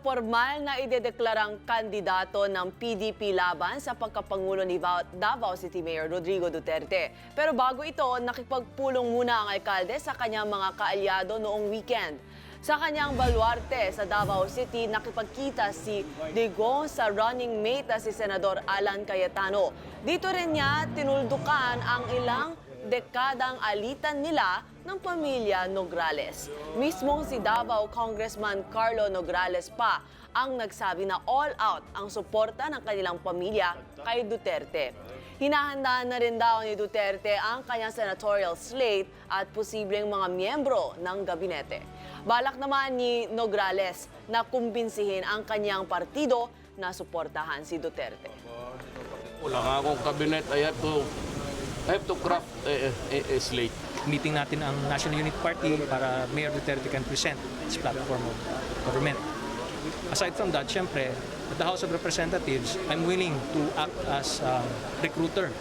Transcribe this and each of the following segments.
formal na idedeklarang kandidato ng PDP laban sa pagkapangulo ni Davao City Mayor Rodrigo Duterte. Pero bago ito, nakipagpulong muna ang alkalde sa kanyang mga kaalyado noong weekend. Sa kanyang baluarte sa Davao City, nakipagkita si Digong sa running mate na si Senador Alan Cayetano. Dito rin niya tinuldukan ang ilang dekadang alitan nila ng pamilya Nograles. Mismong si Davao Congressman Carlo Nograles pa ang nagsabi na all out ang suporta ng kanilang pamilya kay Duterte. Hinahandaan na rin daw ni Duterte ang kanyang senatorial slate at posibleng mga miyembro ng gabinete. Balak naman ni Nograles na kumbinsihin ang kanyang partido na suportahan si Duterte. Wala nga akong cabinet. I have to, I have to craft a, a, a slate. meeting natin ang National Unity Party para Mayor Duterte can present its platform of government. Aside from that, syempre, at the House of Representatives, I'm willing to act as a recruiter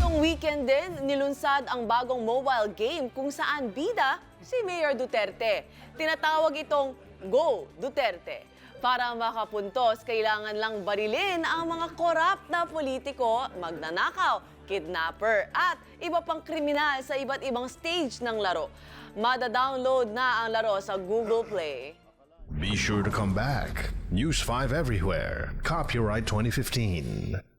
Noong weekend din, nilunsad ang bagong mobile game kung saan bida si Mayor Duterte. Tinatawag itong Go Duterte. Para makapuntos, kailangan lang barilin ang mga korap na politiko, magnanakaw, kidnapper at iba pang kriminal sa iba't ibang stage ng laro. Mada-download na ang laro sa Google Play. Be sure to come back. News 5 everywhere. Copyright 2015.